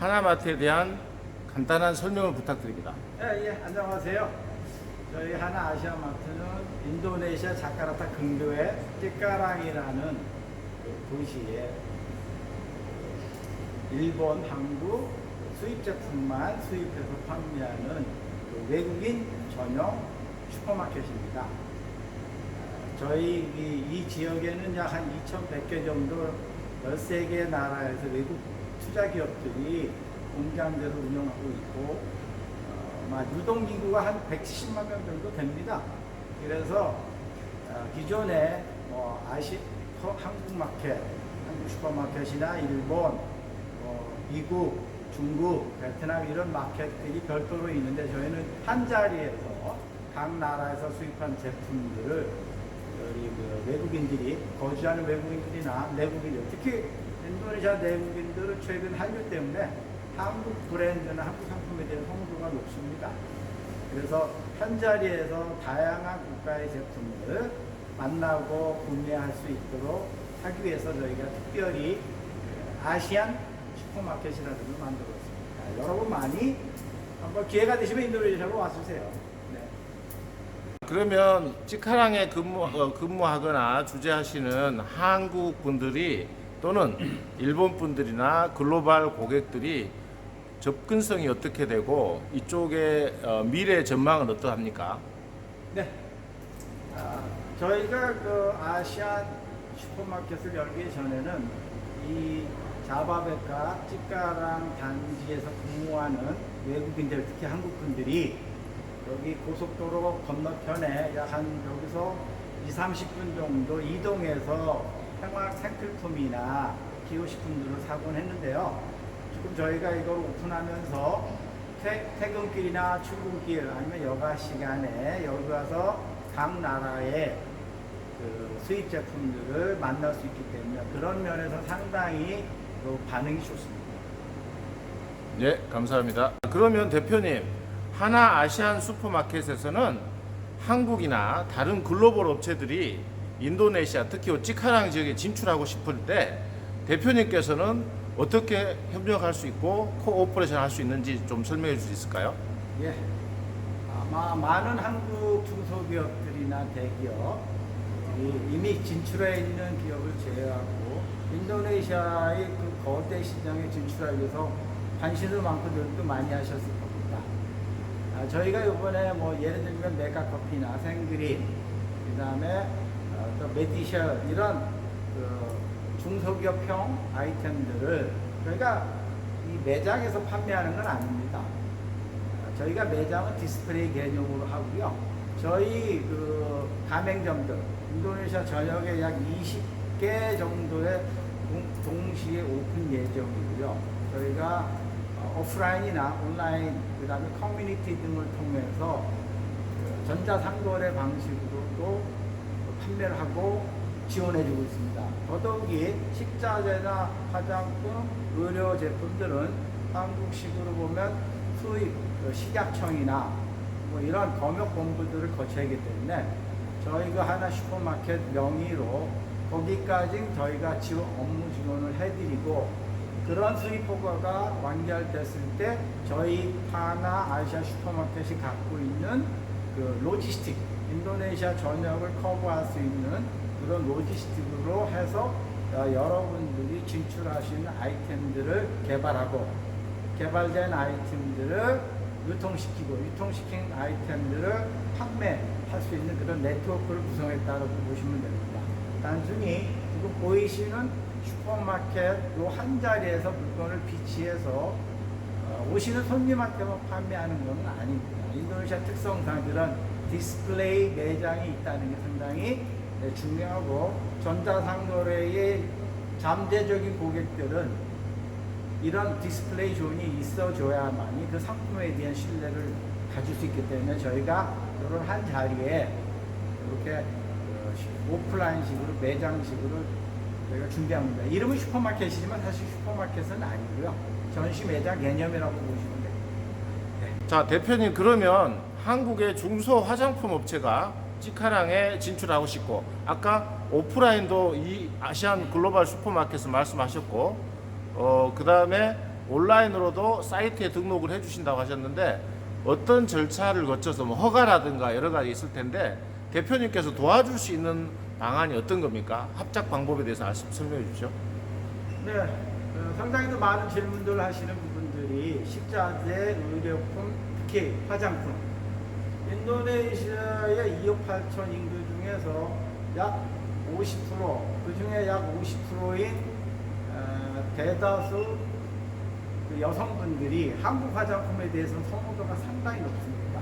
하나마트에 대한 간단한 설명을 부탁드립니다. 예, 예, 안녕하세요. 저희 하나 아시아마트는 인도네시아 자카르타 근교의 띠까랑이라는 그 도시에 일본, 한국 수입 제품만 수입해서 판매하는 그 외국인 전용 슈퍼마켓입니다. 저희 이, 이 지역에는 약 한 2,100개 정도 13개 나라에서 외국 투자 기업들이 공장들을 운영하고 있고 어, 유동 인구가 한 170만 명 정도 됩니다. 그래서 어, 기존에 뭐 아시 어, 한국 마켓, 한국 슈퍼마켓이나 일본, 어, 미국, 중국, 베트남 이런 마켓들이 별도로 있는데 저희는 한 자리에서 각 나라에서 수입한 제품들을 외국인들이 거주하는 외국인들이나 내국인들 특히 인도네시아 내국인들은 최근 한류 때문에 한국 브랜드나 한국 상품에 대한 선호도가 높습니다. 그래서 한 자리에서 다양한 국가의 제품을 만나고 구매할 수 있도록 하기 위해서 저희가 특별히 그 아시안 슈퍼마켓이라는 걸 만들었습니다. 여러분 많이 한번 기회가 되시면 인도네시아로 와주세요. 네. 그러면 찌카랑에 근무, 어, 근무하거나 주재하시는 한국 분들이 또는 일본 분들이나 글로벌 고객들이 접근성이 어떻게 되고 이쪽의 어, 미래 전망은 어떠합니까? 네. 아, 저희가 그 아시안 슈퍼마켓을 열기 전에는 이 자바베카 찌까랑 단지에서 근무하는 외국인들, 특히 한국분들이 여기 고속도로 건너편에 약 한 여기서 2, 30분 정도 이동해서 생활 생필품이나 기호식품들을 사곤 했는데요. 지금 저희가 이걸 오픈하면서 퇴, 퇴근길이나 출근길 아니면 여가 시간에 여기 와서 각 나라의 그 수입 제품들을 만날 수 있기 때문에 그런 면에서 상당히 그 반응이 좋습니다. 네, 감사합니다. 그러면 대표님, 하나 아시안 슈퍼마켓에서는 한국이나 다른 글로벌 업체들이 인도네시아, 특히 찌카랑 지역에 진출하고 싶을 때 대표님께서는 어떻게 협력할 수 있고 코오퍼레이션 할 수 있는지 좀 설명해 줄 수 있을까요? 예. 아마 많은 한국 중소기업들이나 대기업들이 이미 진출해 있는 기업을 제외하고 인도네시아의 그 거대 시장에 진출하기 위해서 관심을 많고 노력도 많이 하셨을 겁니다. 아, 저희가 이번에 뭐 예를 들면 메가커피나 생그린, 그 다음에 메디셜 이런 그 중소기업형 아이템들을 저희가 이 매장에서 판매하는 건 아닙니다. 저희가 매장은 디스플레이 개념으로 하고요. 저희 그 가맹점들 인도네시아 전역에 약 20개 정도의 동- 동시에 오픈 예정이고요. 저희가 어, 오프라인이나 온라인 그다음에 커뮤니티 등을 통해서 그 전자상거래 방식으로도 판매를 하고 지원해주고 있습니다. 더더욱이 식자재나 화장품, 의료 제품들은 한국식으로 보면 수입 그 식약청이나 뭐 이런 검역 본부들을 거쳐야 하기 때문에 저희가 하나 슈퍼마켓 명의로 거기까지 저희가 지원, 업무 지원을 해드리고 그런 수입 허가가 완결됐을 때 저희 하나 아시아 슈퍼마켓이 갖고 있는 그 로지스틱 인도네시아 전역을 커버할 수 있는 그런 로지스틱으로 해서 어, 여러분들이 진출하시는 아이템들을 개발하고 개발된 아이템들을 유통시키고 유통시킨 아이템들을 판매할 수 있는 그런 네트워크를 구성했다고 보시면 됩니다. 단순히 지금 보이시는 슈퍼마켓 요한 자리에서 물건을 비치해서 어, 오시는 손님한테만 판매하는 건 아닙니다. 인도네시아 특성상 그런 디스플레이 매장이 있다는 게 상당히 네, 중요하고 전자상거래의 잠재적인 고객들은 이런 디스플레이 존이 있어줘야만이 그 상품에 대한 신뢰를 가질 수 있기 때문에 저희가 이런 한 자리에 이렇게 어, 시- 오프라인식으로 매장식으로 저희가 준비합니다. 이름은 슈퍼마켓이지만 사실 슈퍼마켓은 아니고요. 전시 매장 개념이라고 보시면 됩니다. 자, 대표님 그러면 한국의 중소 화장품 업체가 찌카랑에 진출하고 싶고 아까 오프라인도 이 아시안 글로벌 슈퍼마켓을 말씀하셨고 어, 그 다음에 온라인으로도 사이트에 등록을 해주신다고 하셨는데 어떤 절차를 거쳐서 뭐 허가라든가 여러 가지 있을 텐데 대표님께서 도와줄 수 있는 방안이 어떤 겁니까? 합작 방법에 대해서 설명해 주십시오. 네, 어, 상당히 또 많은 질문들 하시는 부분들이 식자재, 의료품, 특히 화장품. 인도네시아의 2억 8천 인구 중에서 약 50%, 그 중에 약 50%인 어, 대다수 그 여성분들이 한국 화장품에 대해서는 선호도가 상당히 높습니다.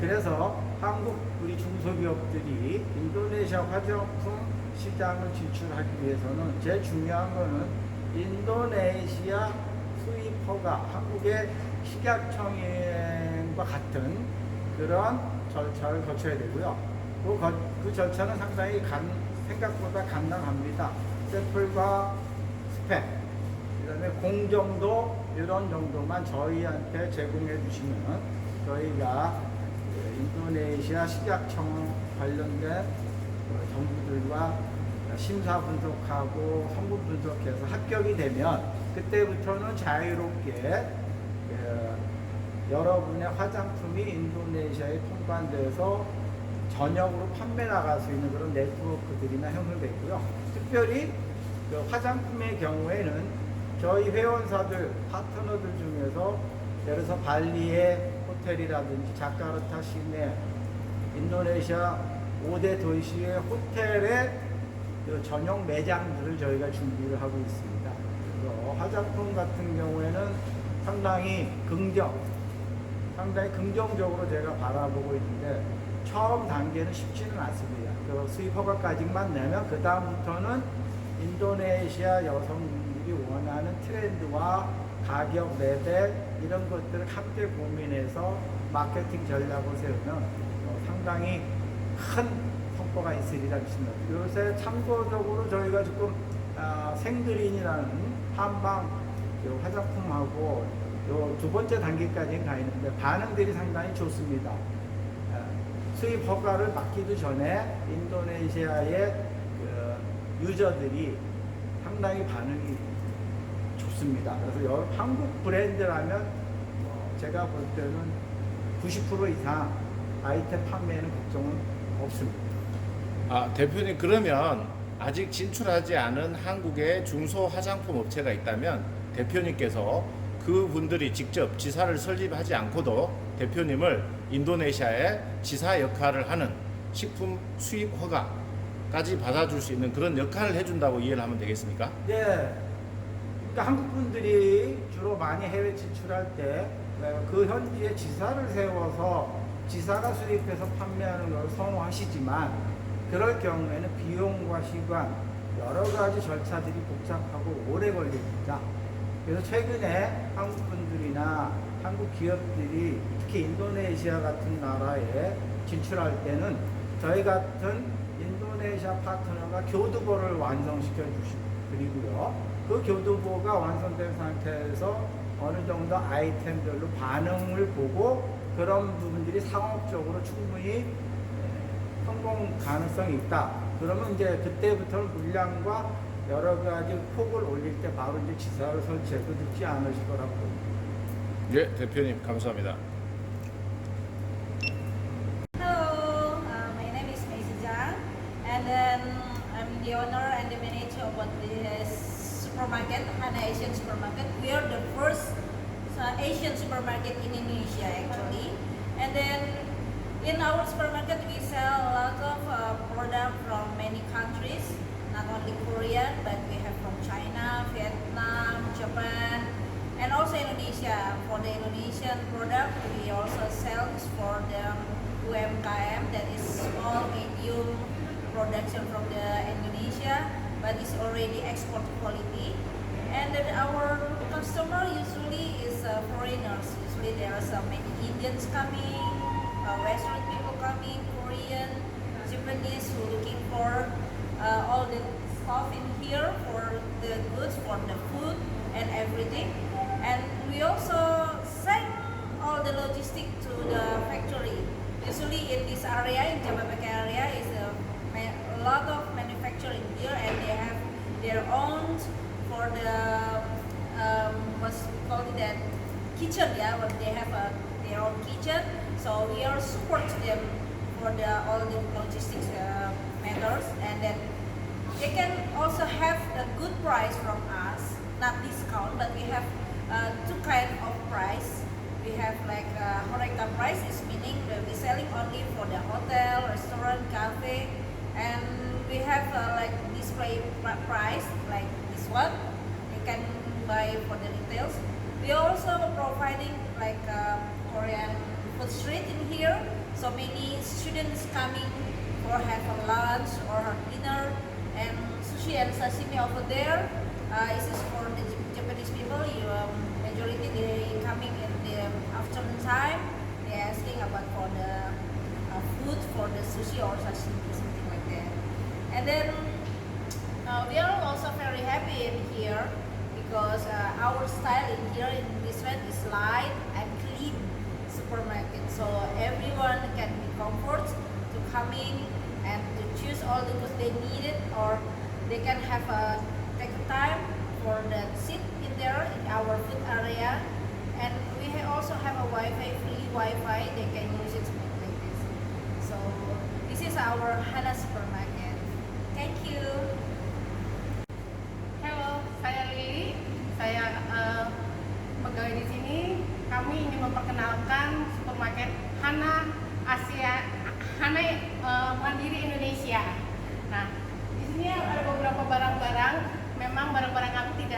그래서 한국 우리 중소기업들이 인도네시아 화장품 시장을 진출하기 위해서는 제일 중요한 거는 인도네시아 수입 허가, 한국의 식약청 과 같은 그런 절차를 거쳐야 되고요. 그, 거- 그 절차는 상당히 간- 생각보다 간단합니다. 샘플과 스펙, 그 다음에 공정도 이런 정도만 저희한테 제공해 주시면 저희가 그 인도네시아 식약청 관련된 그 정부들과 심사 분석하고 성분 분석해서 합격이 되면 그때부터는 자유롭게 그 여러분의 화장품이 인도네시아에 통관돼서 전역으로 판매 나갈 수 있는 그런 네트워크들이나 형성됐고요. 특별히 그 화장품의 경우에는 저희 회원사들, 파트너들 중에서 예를 들어서 발리의 호텔이라든지 자카르타 시내, 인도네시아 5대 도시의 호텔의 그 전용 매장들을 저희가 준비를 하고 있습니다. 화장품 같은 경우에는 상당히 긍정, 상당히 긍정적으로 제가 바라보고 있는데 처음 단계는 쉽지는 않습니다. 그 수입 허가까지만 내면 그 다음부터는 인도네시아 여성들이 원하는 트렌드와 가격 레벨 이런 것들을 함께 고민해서 마케팅 전략을 세우면 어, 상당히 큰 성과가 있으리라 믿습니다. 요새 참고적으로 저희가 지금 아, 생그린이라는 한방 요 화장품하고 요 두 번째 단계까지 가 있는데 반응들이 상당히 좋습니다. 아, 수입 허가를 받기도 전에 인도네시아의 그 유저들이 상당히 반응이 좋습니다. 그래서 여- 한국 브랜드라면 뭐 제가 볼 때는 90% 이상 아이템 판매에는 걱정은 없습니다. 아, 대표님 그러면 아직 진출하지 않은 한국의 중소 화장품 업체가 있다면 대표님께서 그분들이 직접 지사를 설립하지 않고도 대표님을 인도네시아에 지사 역할을 하는 식품 수입 허가까지 받아줄 수 있는 그런 역할을 해준다고 이해를 하면 되겠습니까? 네. 그러니까 한국 분들이 주로 많이 해외 진출할 때 그 현지에 지사를 세워서 지사가 수입해서 판매하는 걸 선호하시지만 그럴 경우에는 비용과 시간 여러 가지 절차들이 복잡하고 오래 걸립니다. 그래서 최근에 한국 분들이나 한국 기업들이 특히 인도네시아 같은 나라에 진출할 때는 저희 같은 인도네시아 파트너가 교두보를 완성시켜 주시고 그리고요 그 교두보가 완성된 상태에서 어느 정도 아이템별로 반응을 보고 그런 부분들이 상업적으로 충분히 에, 성공 가능성이 있다. 그러면 이제 그때부터는 물량과 여러 가지 폭을 올릴 때 바로 이제 지사를 설치해도 늦지 않으실 거라고 봅니다. 예, 대표님 감사합니다. Hello, uh, my name is Macy Zhang, and then I'm the owner and the manager of this supermarket, Hana Asian Supermarket. We are the first uh, Asian supermarket in Indonesia, actually. And then in our supermarket, we sell a lot of uh, product from many countries, not only Korean, but we have from China, Vietnam, Japan, and also Indonesia. For the Indonesian product, we also sell for the UMKM, that is small, medium production from the Indonesia, but it's already export quality. And then our customer usually is uh, foreigners. Usually there are some many Indians coming, uh, Western people coming, Korean, Japanese who looking for uh, all the stuff in here for the goods, for the food and everything. And we also send all the logistic to the factory. Usually in this area, in Jababeke area, is a, a lot of manufacturing here and they have their own for the, um, what's called that, kitchen, yeah, when they have a, their own kitchen. So we are support them for the, all the logistics uh, matters, and then they can also have a good price from us, not discount, but we have uh, two kind of price. We have like uh, horeca price is meaning that we selling only for the hotel, restaurant, cafe, and we have uh, like display pri- price like this one. You can buy for the retails. We also providing like uh, Korean food street in here. So many students coming for have a lunch or a dinner and sushi and sashimi over there. Uh, this is for the Japanese people. You um, majority they coming in the afternoon time. They asking about for the uh, food for the sushi or sashimi something like that. And then uh, we are also very happy in here because uh, our style in here in this one is light and clean supermarket. So everyone can be comfort to come in and to choose all the goods they needed or they can have a take a time for the sit in there in our food area. And we also have a Wi-Fi, free Wi-Fi. They can use it like this. So this is our Hana supermarket. Thank you. Halo, saya Lili. Saya eh, pegawai di sini. Kami ingin memperkenalkan supermarket Hana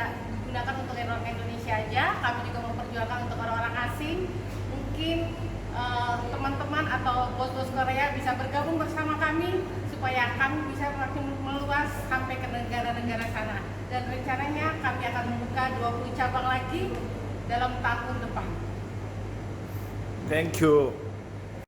tidak digunakan untuk orang Indonesia aja. Kami juga memperjualkan untuk orang-orang asing. Mungkin eh, teman-teman atau bos-bos Korea bisa bergabung bersama kami supaya kami bisa makin meluas sampai ke negara-negara sana. Dan rencananya kami akan membuka 20 cabang lagi dalam tahun depan. Thank you.